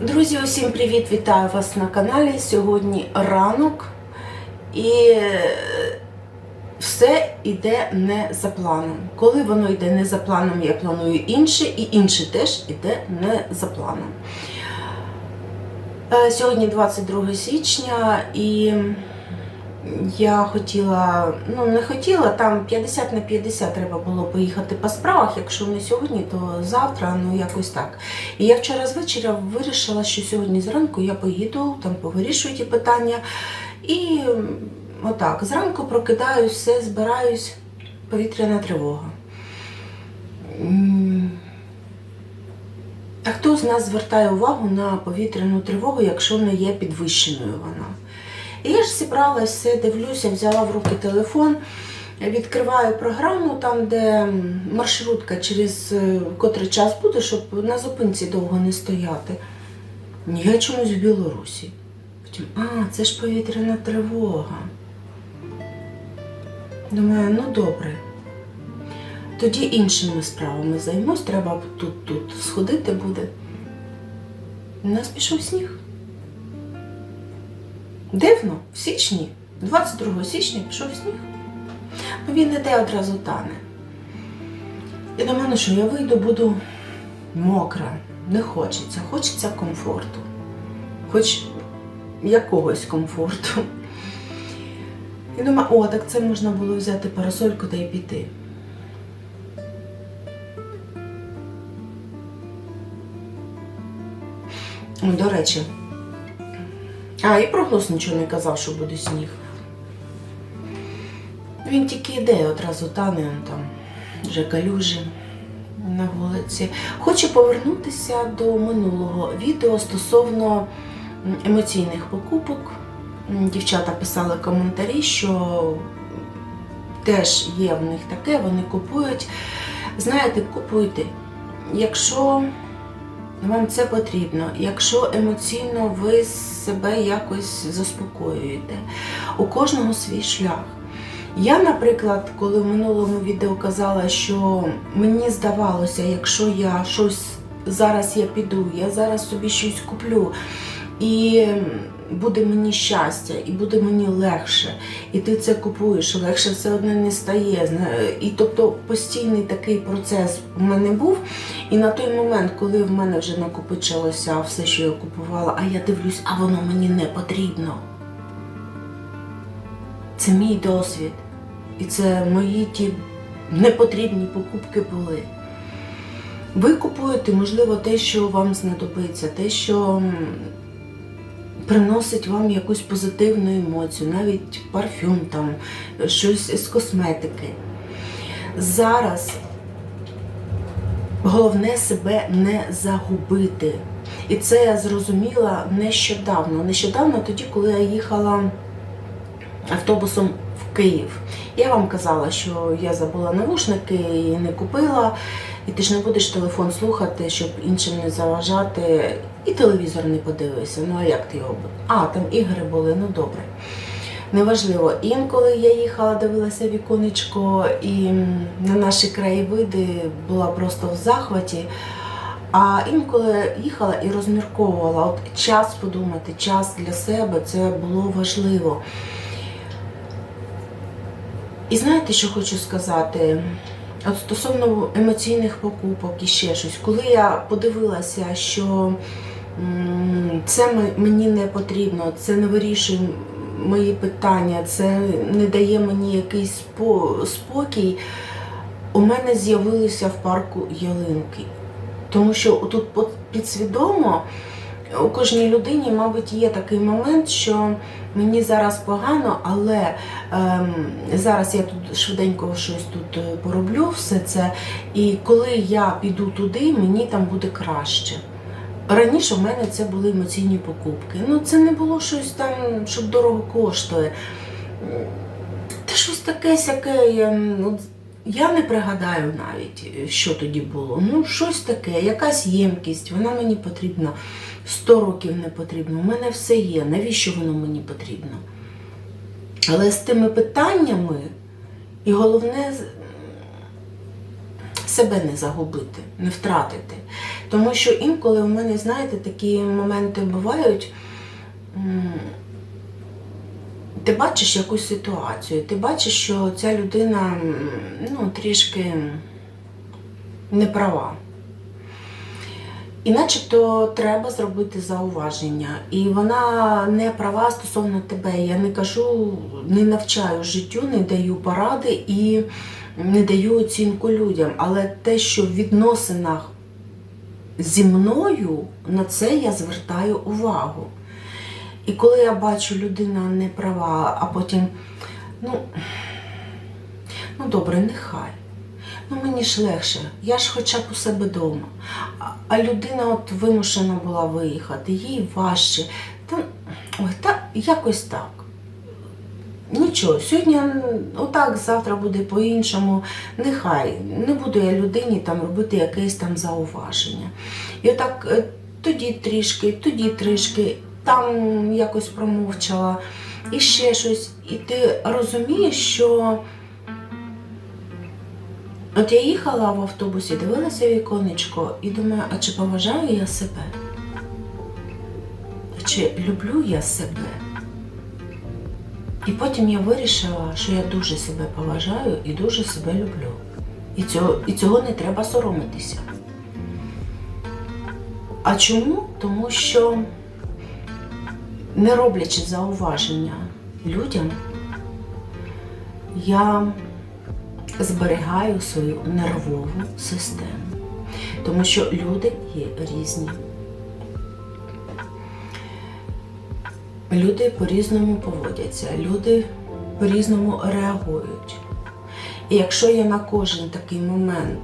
Друзі, усім привіт! Вітаю вас на каналі. Сьогодні ранок і е, все йде не за планом. Коли воно йде не за планом, я планую інше, і інше теж йде не за планом. Е, Сьогодні 22 січня і я хотіла, ну не хотіла, там 50 на 50 треба було поїхати по справах. Якщо не сьогодні, то завтра, ну якось так. І я вчора з вечора вирішила, що сьогодні зранку я поїду, там повирішую ті питання. І отак, зранку прокидаюсь, все, збираюсь, повітряна тривога. А хто з нас звертає увагу на повітряну тривогу, якщо не є підвищеною вона? І я ж зібралась, все, дивлюся, взяла в руки телефон, відкриваю програму, там, де маршрутка через е, котрий час буде, щоб на зупинці довго не стояти. Я чомусь в Білорусі. Потім, а, це ж повітряна тривога. Думаю, ну добре. Тоді іншими справами займусь, треба тут, тут сходити буде. У нас пішов сніг. Дивно, в січні, 22 січня пішов сніг. Ну, він іде одразу тане. І до мене, що я вийду, буду мокра. Не хочеться. Хочеться комфорту. Хоч якогось комфорту. І думаю, о, так це можна було взяти парасольку та й піти. До речі, а, і прогноз нічого не казав, що буде сніг. Він тільки йде, одразу тане он там вже калюжі на вулиці. Хочу повернутися до минулого відео стосовно емоційних покупок. Дівчата писали коментарі, що теж є в них таке, вони купують. Знаєте, купуйте. Якщо вам це потрібно, якщо емоційно ви себе якось заспокоюєте, у кожного свій шлях. Я, наприклад, коли в минулому відео казала, що мені здавалося, якщо я щось зараз я піду, я зараз собі щось куплю, і буде мені щастя, і буде мені легше, і ти це купуєш, легше все одно не стає. І тобто постійний такий процес в мене був. І на той момент, коли в мене вже накопичилося все, що я купувала, а я дивлюсь, а воно мені не потрібно. Це мій досвід. І це мої ті непотрібні покупки були. Ви купуєте, можливо, те, що вам знадобиться, те, що приносить вам якусь позитивну емоцію, навіть парфюм, там, щось з косметики. Зараз головне себе не загубити. І це я зрозуміла нещодавно. Нещодавно тоді, коли я їхала автобусом в Київ. Я вам казала, що я забула навушники і не купила, і ти ж не будеш телефон слухати, щоб іншим не заважати, і телевізор не подивився. Ну а як ти його? А, там ігри були, ну добре. Неважливо. Інколи я їхала, дивилася віконечко і на наші краєвиди була просто в захваті. А інколи їхала і розмірковувала. От час подумати, час для себе це було важливо. І знаєте, що хочу сказати? От стосовно емоційних покупок і ще щось, коли я подивилася, що це мені не потрібно, це не вирішує мої питання, це не дає мені якийсь спо- спокій, у мене з'явилися в парку ялинки. Тому що тут підсвідомо у кожній людині, мабуть, є такий момент, що мені зараз погано, але ем, зараз я тут швиденько щось тут е, пороблю, все це. І коли я піду туди, мені там буде краще. Раніше в мене це були емоційні покупки. Ну, це не було щось там, що дорого коштує. Та щось таке сяке. Я, ну, я не пригадаю навіть, що тоді було. Ну, щось таке, якась ємкість, вона мені потрібна. 100 років не потрібно. У мене все є. Навіщо воно мені потрібно? Але з тими питаннями, і головне себе не загубити, не втратити. Тому що інколи у мене, знаєте, такі моменти бувають. Ти бачиш якусь ситуацію, ти бачиш, що ця людина ну, трішки не права. І начебто треба зробити зауваження. І вона не права стосовно тебе. Я не кажу, не навчаю життю, не даю поради і не даю оцінку людям. Але те, що в відносинах зі мною, на це я звертаю увагу. І коли я бачу, людина не права, а потім, ну, ну добре, нехай. Ну мені ж легше, я ж хоча б у себе вдома. А, людина от вимушена була виїхати, їй важче. Та, ой, та якось так. Нічого, сьогодні отак, завтра буде по-іншому. Нехай не буду я людині там робити якесь там зауваження. І отак е, тоді трішки, тоді трішки, там якось промовчала, і ще щось. І ти розумієш, що от я їхала в автобусі, дивилася віконечко і думаю, а чи поважаю я себе? А чи люблю я себе? І потім я вирішила, що я дуже себе поважаю і дуже себе люблю. І цього, і цього не треба соромитися. А чому? Тому що, не роблячи зауваження людям, я зберігаю свою нервову систему. Тому що люди є різні. Люди по-різному поводяться, люди по-різному реагують. І якщо я на кожен такий момент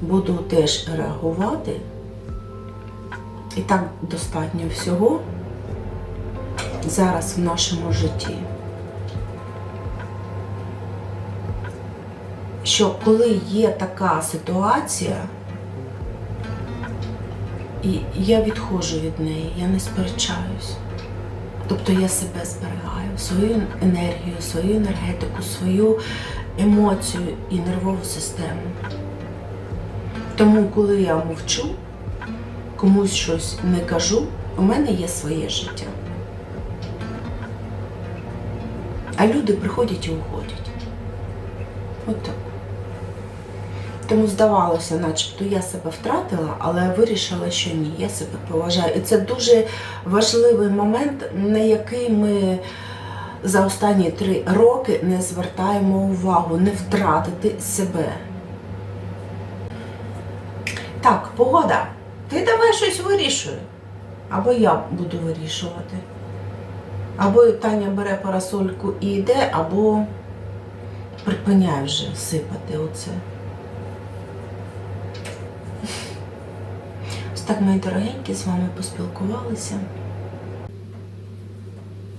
буду теж реагувати, і так достатньо всього зараз в нашому житті. Що коли є така ситуація, і я відходжу від неї, я не сперечаюсь. Тобто я себе зберігаю, свою енергію, свою енергетику, свою емоцію і нервову систему. Тому, коли я мовчу, комусь щось не кажу, у мене є своє життя. А люди приходять і уходять. От так. Тому здавалося, начебто я себе втратила, але вирішила, що ні, я себе поважаю. І це дуже важливий момент, на який ми за останні три роки не звертаємо увагу, не втратити себе. Так, погода, ти давай щось вирішуй. Або я буду вирішувати. Або Таня бере парасольку і йде, або припиняє вже сипати оце. Так, мої дорогенькі, з вами поспілкувалися.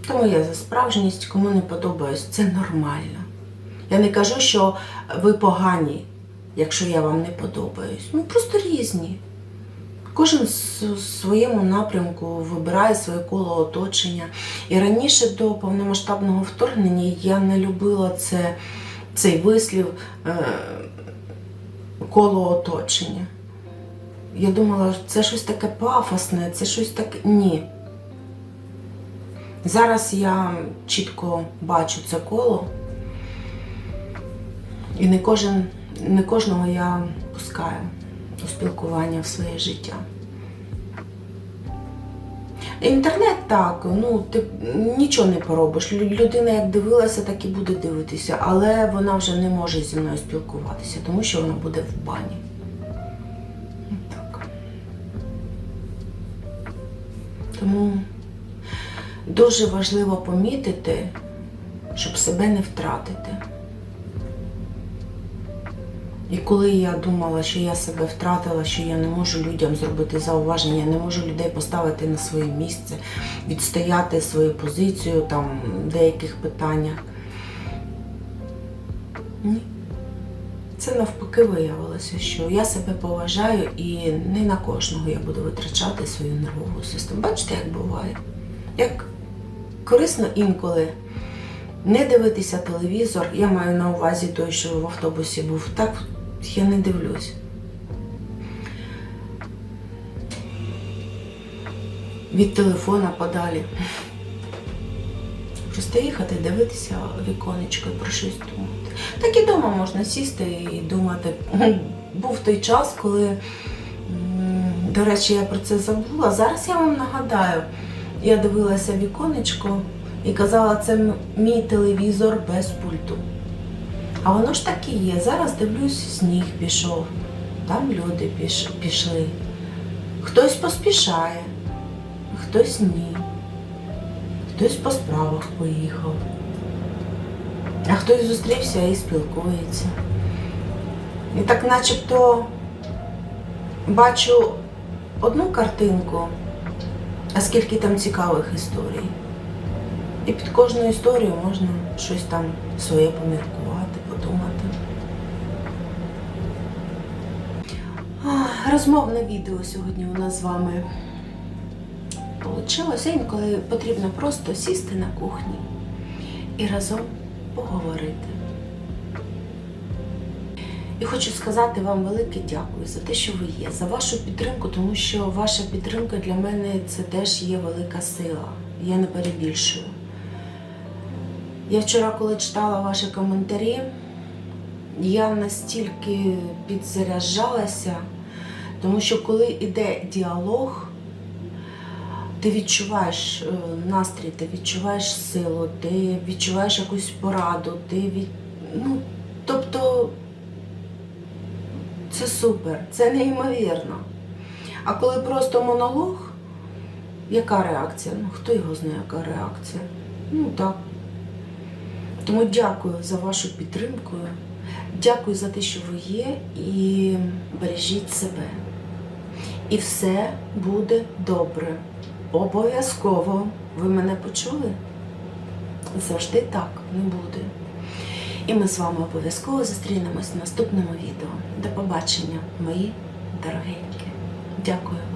Тому я за справжність, кому не подобаюсь, це нормально. Я не кажу, що ви погані, якщо я вам не подобаюсь. Ми просто різні. Кожен в своєму напрямку вибирає своє коло оточення. І раніше до повномасштабного вторгнення я не любила це, цей вислів е, коло оточення. Я думала, це щось таке пафосне, це щось таке. Ні. Зараз я чітко бачу це коло, і не, кожен, не кожного я пускаю у спілкування в своє життя. Інтернет так, ну ти нічого не поробиш. Людина як дивилася, так і буде дивитися, але вона вже не може зі мною спілкуватися, тому що вона буде в бані. Тому дуже важливо помітити, щоб себе не втратити. І коли я думала, що я себе втратила, що я не можу людям зробити зауваження, я не можу людей поставити на своє місце, відстояти свою позицію там в деяких питаннях. Ні. Це навпаки виявилося, що я себе поважаю і не на кожного я буду витрачати свою нервову систему. Бачите, як буває? Як корисно інколи не дивитися телевізор. Я маю на увазі той, що в автобусі був. Так я не дивлюсь. від телефона подалі. Просто їхати, дивитися віконечко про щось думати. Так і вдома можна сісти і думати. Був той час, коли, до речі, я про це забула. Зараз я вам нагадаю, я дивилася віконечко і казала, це мій телевізор без пульту. А воно ж так і є. Зараз дивлюсь, сніг пішов, там люди піш- пішли. Хтось поспішає, хтось ні. Хтось по справах поїхав, а хтось зустрівся і спілкується. І так начебто бачу одну картинку, а скільки там цікавих історій. І під кожну історію можна щось там своє поміркувати, подумати. Розмовне відео сьогодні у нас з вами Получилося інколи потрібно просто сісти на кухні і разом поговорити. І хочу сказати вам велике дякую за те, що ви є, за вашу підтримку, тому що ваша підтримка для мене це теж є велика сила. Я не перебільшую. Я вчора, коли читала ваші коментарі, я настільки підзаряджалася, тому що коли йде діалог, ти відчуваєш е, настрій, ти відчуваєш силу, ти відчуваєш якусь пораду, ти від... ну, тобто це супер, це неймовірно. А коли просто монолог, яка реакція? Ну, хто його знає, яка реакція? Ну так. Тому дякую за вашу підтримку. Дякую за те, що ви є, і бережіть себе. І все буде добре. Обов'язково. Ви мене почули? Завжди так не буде. І ми з вами обов'язково зустрінемось в наступному відео. До побачення, мої дорогенькі. Дякую.